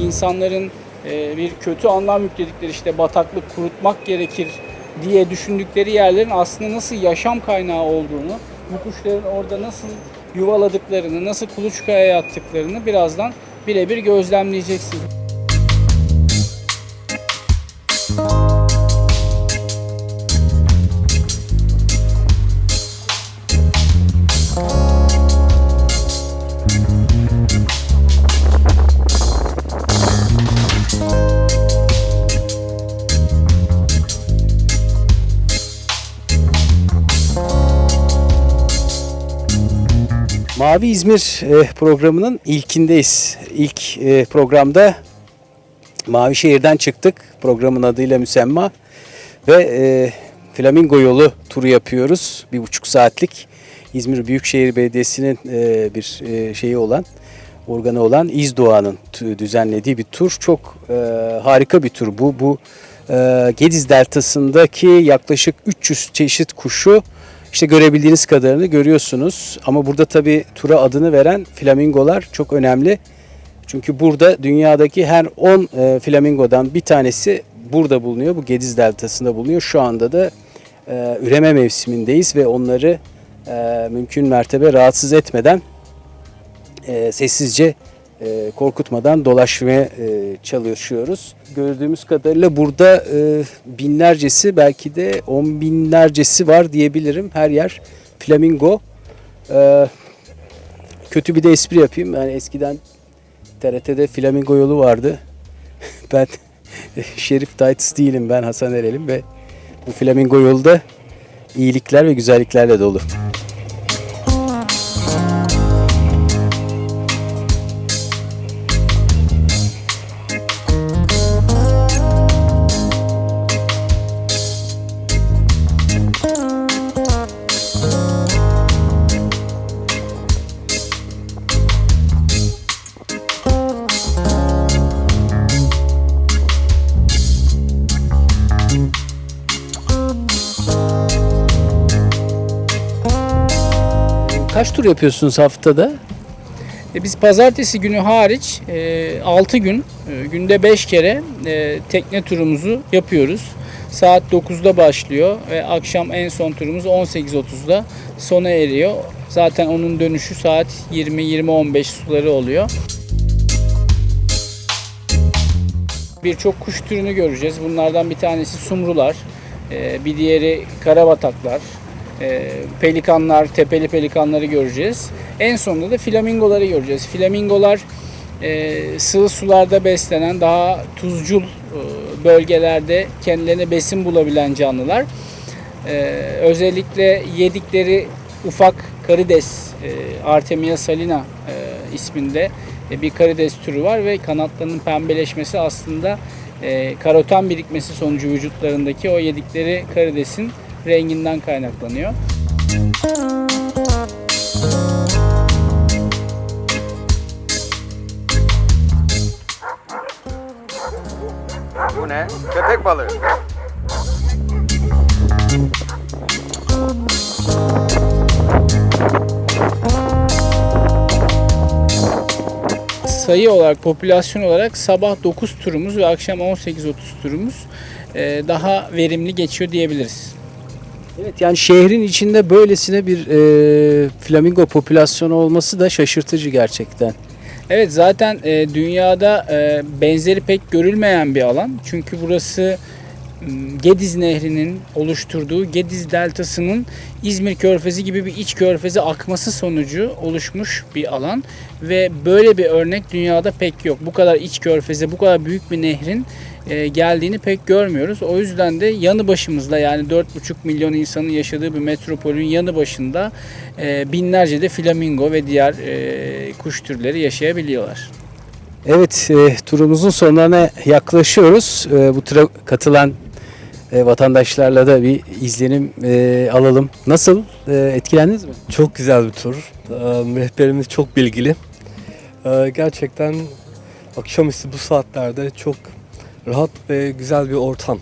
insanların e, bir kötü anlam yükledikleri işte bataklık kurutmak gerekir diye düşündükleri yerlerin aslında nasıl yaşam kaynağı olduğunu, bu kuşların orada nasıl yuvaladıklarını, nasıl kuluçkaya yattıklarını birazdan birebir gözlemleyeceksiniz. Mavi İzmir e, programının ilkindeyiz. İlk e, programda Mavi Şehir'den çıktık. Programın adıyla müsemma. Ve e, Flamingo yolu turu yapıyoruz. Bir buçuk saatlik İzmir Büyükşehir Belediyesi'nin e, bir şeyi olan, organı olan İzdoğan'ın düzenlediği bir tur. Çok harika bir tur bu. Bu Gediz Deltası'ndaki yaklaşık 300 çeşit kuşu işte görebildiğiniz kadarını görüyorsunuz. Ama burada tabii tura adını veren flamingolar çok önemli. Çünkü burada dünyadaki her 10 e, flamingodan bir tanesi burada bulunuyor. Bu Gediz Deltası'nda bulunuyor. Şu anda da e, üreme mevsimindeyiz ve onları e, mümkün mertebe rahatsız etmeden sessizce e, korkutmadan dolaşmaya e, çalışıyoruz. Gördüğümüz kadarıyla burada e, binlercesi belki de on binlercesi var diyebilirim. Her yer flamingo. E, kötü bir de espri yapayım. Yani eskiden TRT'de flamingo yolu vardı. ben Şerif Titus değilim. Ben Hasan Erel'im ve bu flamingo yolu da iyilikler ve güzelliklerle dolu. Kaç tur yapıyorsunuz haftada? E, Biz pazartesi günü hariç 6 gün, e, günde 5 kere e, tekne turumuzu yapıyoruz. Saat 9'da başlıyor ve akşam en son turumuz 18.30'da sona eriyor. Zaten onun dönüşü saat 20-20-15 suları oluyor. Birçok kuş türünü göreceğiz. Bunlardan bir tanesi sumrular, e, bir diğeri karabataklar, e, pelikanlar, tepeli pelikanları göreceğiz. En sonunda da flamingoları göreceğiz. Flamingolar e, sığ sularda beslenen, daha tuzcul e, bölgelerde kendilerine besin bulabilen canlılar. E, özellikle yedikleri ufak karides, e, Artemia salina isminde bir karides türü var ve kanatlarının pembeleşmesi aslında e, karoten birikmesi sonucu vücutlarındaki o yedikleri karidesin renginden kaynaklanıyor. Bu ne? Köpek balığı. Sayı olarak, popülasyon olarak sabah 9 turumuz ve akşam 18.30 turumuz e, daha verimli geçiyor diyebiliriz. Evet yani şehrin içinde böylesine bir e, flamingo popülasyonu olması da şaşırtıcı gerçekten. Evet zaten e, dünyada e, benzeri pek görülmeyen bir alan. Çünkü burası Gediz Nehri'nin oluşturduğu Gediz Deltası'nın İzmir Körfezi gibi bir iç körfeze akması sonucu oluşmuş bir alan. Ve böyle bir örnek dünyada pek yok. Bu kadar iç körfeze, bu kadar büyük bir nehrin e, geldiğini pek görmüyoruz. O yüzden de yanı başımızda yani 4,5 milyon insanın yaşadığı bir metropolün yanı başında e, binlerce de flamingo ve diğer e, kuş türleri yaşayabiliyorlar. Evet e, turumuzun sonlarına yaklaşıyoruz. E, bu tura katılan e, vatandaşlarla da bir izlenim e, alalım. Nasıl? E, etkilendiniz mi? Çok güzel bir tur. Ee, Rehberimiz çok bilgili. Ee, Gerçekten akşamüstü bu saatlerde çok rahat ve güzel bir ortam.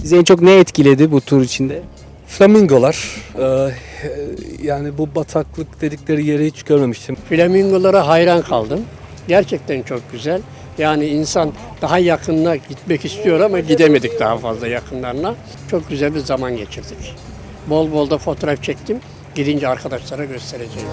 Sizi en çok ne etkiledi bu tur içinde? Flamingolar, ee, yani bu bataklık dedikleri yeri hiç görmemiştim. Flamingolara hayran kaldım. Gerçekten çok güzel. Yani insan daha yakınına gitmek istiyor ama gidemedik daha fazla yakınlarına. Çok güzel bir zaman geçirdik. Bol bol da fotoğraf çektim. Gidince arkadaşlara göstereceğim.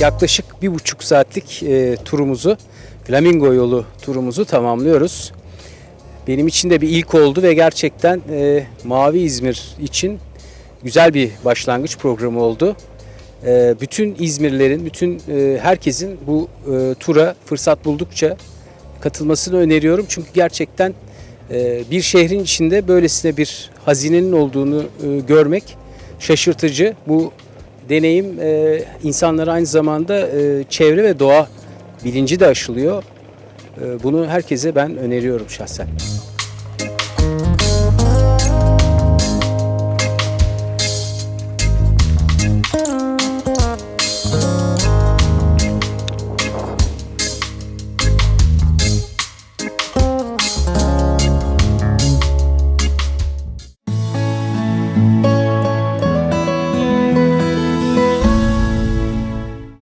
Yaklaşık bir buçuk saatlik e, turumuzu, Flamingo yolu turumuzu tamamlıyoruz. Benim için de bir ilk oldu ve gerçekten e, Mavi İzmir için güzel bir başlangıç programı oldu. E, bütün İzmirlerin, bütün e, herkesin bu e, tura fırsat buldukça katılmasını öneriyorum. Çünkü gerçekten e, bir şehrin içinde böylesine bir hazinenin olduğunu görmek şaşırtıcı. Bu deneyim insanlara aynı zamanda çevre ve doğa bilinci de aşılıyor. Bunu herkese ben öneriyorum şahsen.